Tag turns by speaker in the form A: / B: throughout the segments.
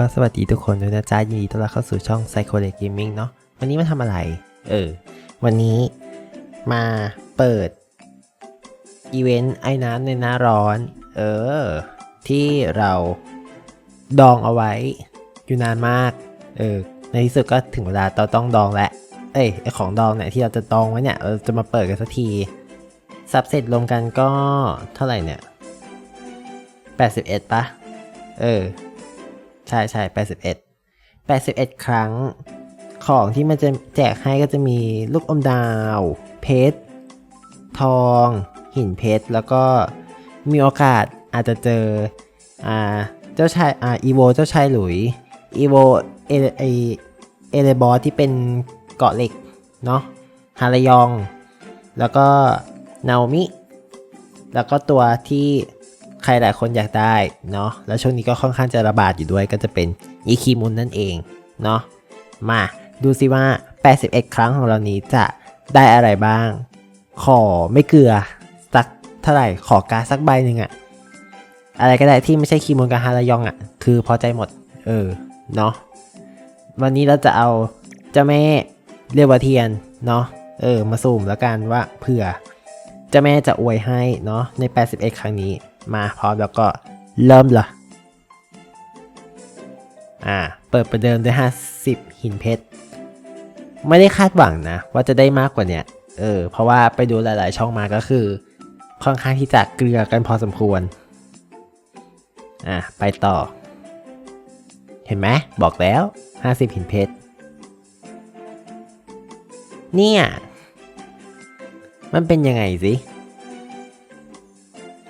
A: ก็สวัสดีทุกคนด้วยนะจ๊ะยินดีต้อนรับเข้าสู่ช่อง Psycho l e Gaming เนาะวันนี้มาทำอะไร เออ วันนี้มาเปิด อีเวนต์ไอ้น้ำในหน้าร้อน เออ ที่เราดองเอาไว้อยู่นานมาก เออ ในที่สุดก็ถึงเวลาเราต้องดองแล้วเอ้ยไอของดองเนี่ยที่เราจะดองไว้เนี่ยเราจะมาเปิดกันสักทีซับเสร็จรวมกันก็เท่าไหร่เนี่ย81ปะเออ ใช่ใช่81 81ครั้ง ของที่มันจะแจกให้ก็จะมีลูกอมดาว เพชร ทอง หินเพชร แล้วก็มีโอกาสอาจจะเจออ่าเจ้าชายอ่าอีโวเจ้าชายหลุยอีโวเอเอเอเลบอสที่เป็นเกาะเหล็กเนาะฮารายอง แล้วก็นาโอมิ แล้วก็ตัวที่ ใครหลายคนอยากได้เนาะแล้วช่วงนี้ก็ค่อนข้างจะระบาดอยู่ด้วยก็จะเป็นอีคีมุนนั่นเองเนาะมาดูสิว่า 81 ครั้งของเรานี้จะได้อะไรบ้าง ขอไม่เกลือสักเท่าไหร่ขอการสักใบหนึ่งอะอะไรก็ได้ที่ไม่ใช่คีมุนกับฮารายองอะคือพอใจหมด เออเนาะวันนี้เราจะเอาเจ้าแม่เรียกว่าเทียนเนาะเออมาสุ่มแล้วกันว่าเผื่อเจ้าแม่จะอวยให้เนาะใน 81 ครั้งนี้ มาพร้อมแล้วก็เริ่มเลยอ่า เปิดประเดิมด้วย 50 หินเพชร ไม่ได้คาดหวังนะ ว่าจะได้มากกว่าเนี้ย เออ เพราะว่าไปดูหลาย ๆ ช่องมาก็คือ ค่อนข้างที่จะเกลือกันพอสมควร อ่าไปต่อ เห็นไหม บอกแล้ว 50 หินเพชร เนี่ย มันเป็นยังไงสิ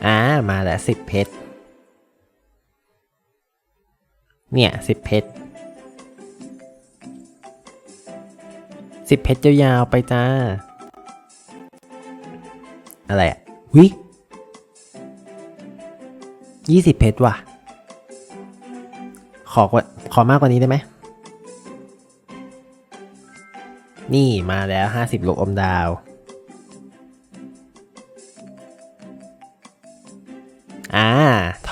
A: อ่ามาแล้วสิบเพชร เนี่ยสิบเพชรสิบเพชรยาวๆไปจ้า อะไรอะวิยี่สิบเพชรว่ะ ขอกว่าขอมากกว่านี้ได้ไหม นี่มาแล้วห้าสิบลูกอมดาว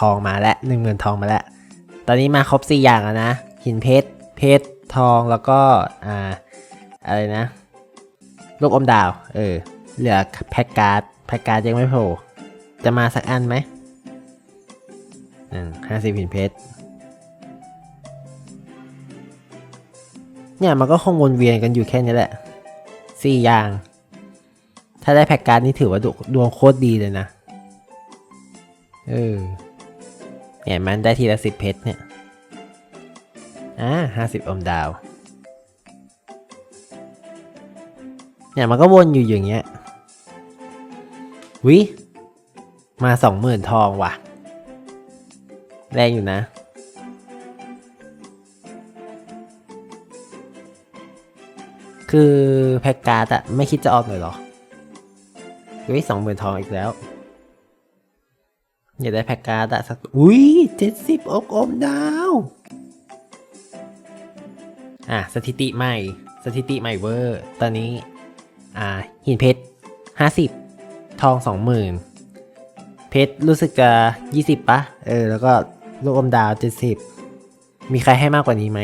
A: องมาแล้วหนึ่งหมื่นทองมาแล้ว ตอนนี้มาครบสี่อย่างแล้วนะ หินเพชร เพชร ทอง แล้วก็ อ่า อะไรนะ ลูกอมดาว เออ เหลือแพ็กการ์ด แพ็กการ์ดยังไม่โผล่ จะมาสักอันไหมอืมห้าสิบหินเพชร เนี่ยมันก็คงวนเวียนกันอยู่แค่นี้แหละสี่อย่าง ถ้าได้แพ็กการ์ดนี่ถือว่าดวงโคตรดีเลยนะ เออ เนี่ยมันได้ทีละสิบเพชรเนี่ย อ่าห้าสิบอมดาว เนี่ยมันก็วนอยู่อย่างเงี้ย วิ มาสองหมื่นทองว่ะ แรงอยู่นะ คือแพ็กการ์ดอะไม่คิดจะออกเลยหรอวิสองหมื่นทองอีกแล้ว อยากได้แพ็กการ์ดอะสัก อุ้ยเจ็ดสิบอกอมดาว อะ สถิติใหม่ สถิติใหม่เวอร์ ตอนนี้ อ่า หินเพชรห้าสิบทองสองหมื่นเพชรรู้สึกจะยี่สิบปะ เออ แล้วก็ลูกอมดาวเจ็ดสิบมีใครให้มากกว่านี้ไหม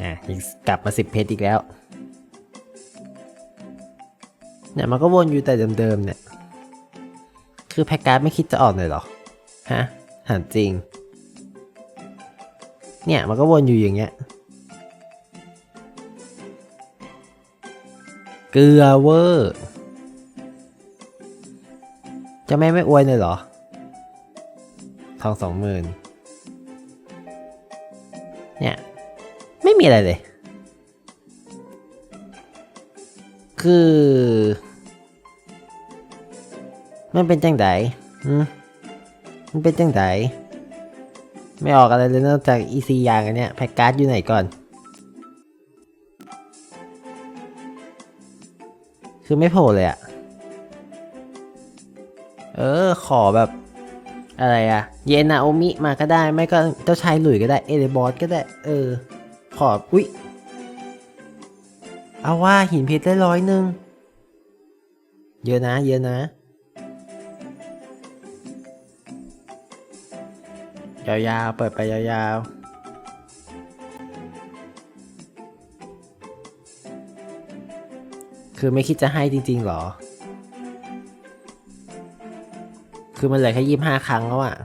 A: อะกกลับมาสิบเพชรอีกแล้ว เนี่ยมันก็วนอยู่แต่เดิมๆเนี่ย คือแพ็กการ์ดไม่คิดจะออกเลยเหรอ ฮะถามจริง เนี่ยมันก็วนอยู่อย่างเงี้ย เกลือเวอร์จะแม่ไม่อวยเลยเหรอ ทองสองหมื่นเนี่ย ไม่มีอะไรเลย คือ มันเป็นจังไดอืมมันเป็นจังไดไม่ออกอะไรเลยนอกจากอีซียางอันเนี้ยแพ็กการ์ดอยู่ไหนก่อน คือไม่โผล่เลยอะเออ ขอแบบ อะไรอะเยนาโอมิมาก็ได้ ไม่ก็เจ้าชายหลุยก็ได้ เอเลบอสก็ได้ เออ ขอ อุ๊ย เอาว่าหินเพชรได้ร้อยหนึ่ง เยอะนะ เยอะนะ ยาวๆ เปิดไปยาวๆคือไม่คิดจะให้จริง ๆ หรอ คือมันเหลือแค่ยี่ห้าครั้งแล้วอะ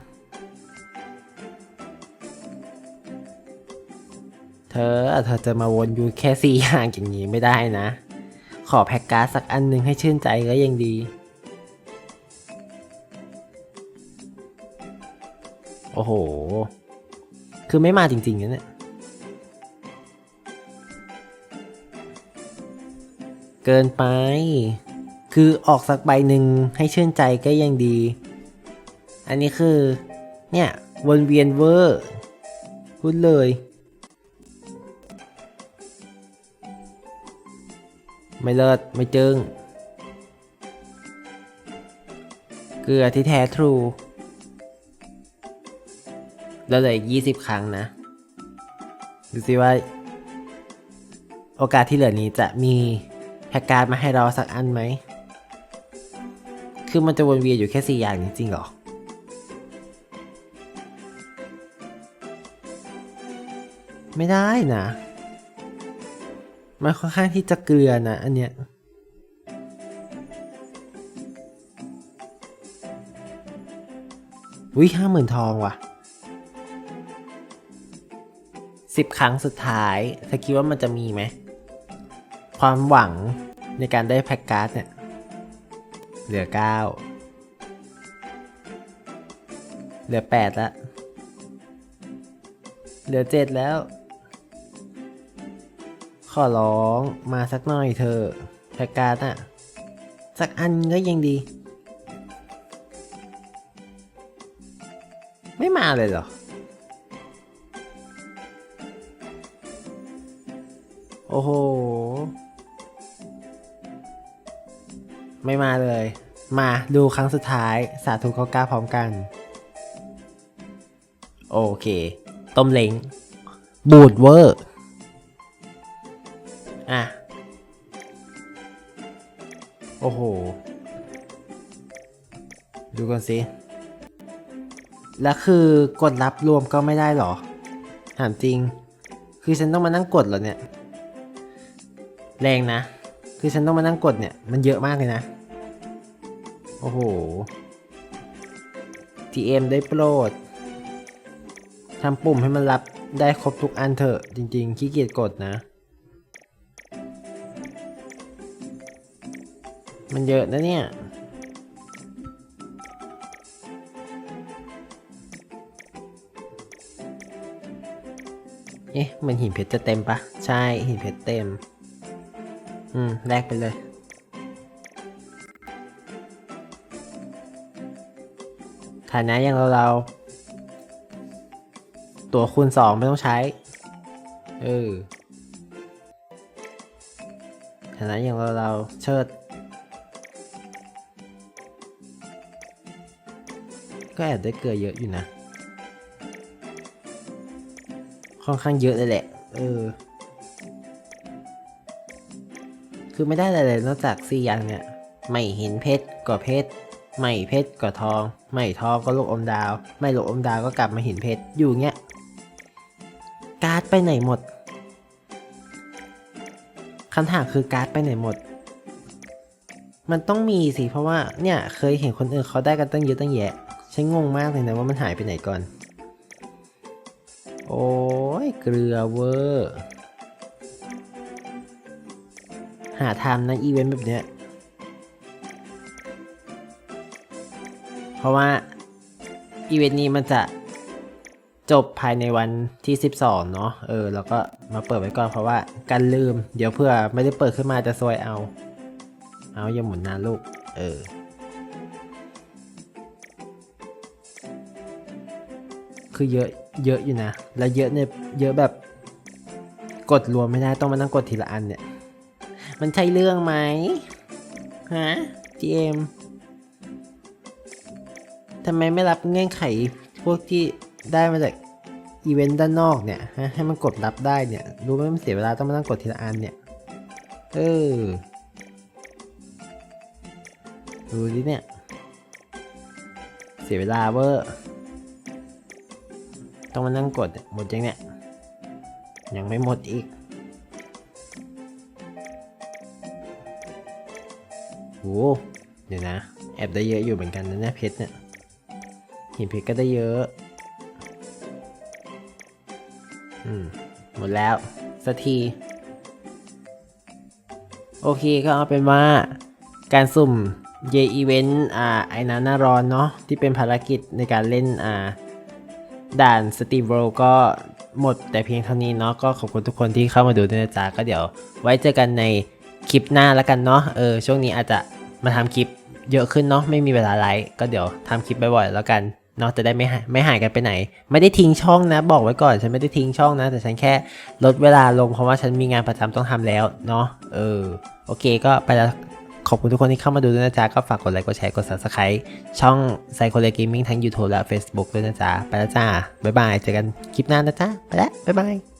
A: เธอเธอจะมาวนอยู่แค่สี่อย่างอย่างนี้ไม่ได้นะ ขอแพ็กการ์ดสักอันหนึ่งให้ชื่นใจก็ยังดี โอ้โห คือไม่มาจริงๆนะเนี่ย เกินไป คือออกสักใบหนึ่งให้ชื่นใจก็ยังดี อันนี้คือ เนี่ยวนเวียนเวอร์พูดเลยไม่เลิศไม่จึงเกลือที่แท้ทรู แล้วเหลืออีกยี่สิบครั้งนะ ดูสิว่า โอกาสที่เหลือนี้จะมีแพ็กการ์ดมาให้เราสักอันไหม คือมันจะวนเวียนอยู่แค่สี่อย่างนี้จริงเหรอ ไม่ได้นะ มันค่อนข้างที่จะเกลือนะอันเนี้ยวิห้าหมื่นทองว่ะ สิบครั้งสุดท้ายเธอคิดว่ามันจะมีไหม ความหวังในการได้แพ็กการ์ดเนี่ยเหลือเก้าเหลือแปดละเหลือเจ็ดแล้ว ขอร้องมาสักหน่อยเธอะแพ็กการ์ดอะสักอันก็ยังดี ไม่มาเลยเหรอ อ้โห ไม่มาเลย มาดูครั้งสุดท้ายสาธุเขากล้าพร้อมกัน โอเค ต้มเล้งบูดเวอร์ อะ โอ้โห ดูกันสิ แล้วคือกดรับรวมก็ไม่ได้หรอ ถามจริง คือฉันต้องมานั่งกดเหรอเนี่ย แรงนะ คือฉันต้องมานั่งกดเนี่ย มันเยอะมากเลยนะ โอ้โห TM ได้โปรดทำปุ่มให้มันรับได้ครบทุกอันเถอะจริงๆขี้เกียจกดนะ มันเยอะนะเนี่ยเอ๊ะมันหินเพชรจะเต็มปะใช่หินเพชรเต็ม อืม แลกไปเลย ฐานะอย่างเราเรา ตัวคูณสองไม่ต้องใช้ เออ ฐานะอย่างเราเราเชิด ก็แอบได้เกลือเยอะอยู่นะ ค่อนข้างเยอะเลยแหละ เออ คือไม่ได้อะไรเลยนอกจากสี่อย่างเนี่ย ไม่เห็นเพชรก็เพชร ไม่เพชรก็ทอง ไม่ทองก็ลูกอมดาว ไม่ลูกอมดาวก็กลับมาเห็นเพชร อยู่เงี้ย การ์ดไปไหนหมด คำถามคือการ์ดไปไหนหมด มันต้องมีสิ เพราะว่าเนี่ยเคยเห็นคนอื่นเขาได้กันตั้งเยอะตั้งแยะ ฉันงงมากเลยนะว่ามันหายไปไหนก่อน โอ้ยเกลือเวอร์ หาทำนะอีเวนต์แบบเนี้ย เพราะว่าอีเวนต์นี้มันจะจบภายในวันที่ 12 เนาะเออ แล้วก็มาเปิดไว้ก่อนเพราะว่ากันลืม เดี๋ยวเพื่อไม่ได้เปิดขึ้นมาจะซวยเอา เอาอย่าหมุนนานลูก เออ คือเยอะ เยอะอยู่นะ แล้วเยอะเนี่ย เยอะแบบ กดรวมไม่ได้ ต้องมานั่งกดทีละอันเนี่ย มันใช่เรื่องไหมฮะ GM ทำไมไม่รับเงื่อนไขพวกที่ได้มาจากอีเวนต์ด้านนอกเนี่ยฮะให้มันกดรับได้เนี่ย รู้ไหมมันเสียเวลาต้องมานั่งกดทีละอันเนี่ย เออ ดูดิเนี่ย เสียเวลาเวอร์ต้องมานั่งกดหมดยังเนี่ย ยังไม่หมดอีก โอ้เดี๋ยวนะ แอบได้เยอะอยู่เหมือนกันนะเนี่ยเพชรเนี่ยหินเพชรก็ได้เยอะ อืม หมดแล้ว สักที โอเคก็เอาเป็นว่า การสุ่มเยอีเวนต์อ่าไอ้นั้นน่ารอนเนาะที่เป็นภารกิจในการเล่นอ่าด่านสตี v โรก็หมดแต่เพียงเท่านี้เนาะก็ขอบคุณทุกคนที่เข้ามาดูด้วยนะจ๊ะก็เดี๋ยว ไว้เจอกันในคลิปหน้าแล้วกันเนาะเออช่วงนี้อาจจะ มาทำคลิปเยอะขึ้นเนาะไม่มีเวลาไลฟ์ก็เดี๋ยวทำคลิปบ่อยๆแล้วกันเนาะจะได้ไม่ไม่หายกันไปไหน ไม่ได้ทิ้งช่องนะ บอกไว้ก่อนฉันไม่ได้ทิ้งช่องนะ แต่ฉันแค่ลดเวลาลงเพราะว่าฉันมีงานประจำต้องทำแล้วเนาะเออโอเคก็ไปแล้วขอบคุณทุกคนที่เข้ามาดูด้วยนะจ๊ะ ก็ฝากกดไลค์กดแชร์กด subscribe ช่องไซโคเลก a มิ่งทั้ง YouTube และ Facebook ด้วยนะจ๊ะ ไปแล้วจ้า บ๊ายบาย เจอกันคลิปหน้านะจ๊ะ ไปแล้ว บ๊ายบาย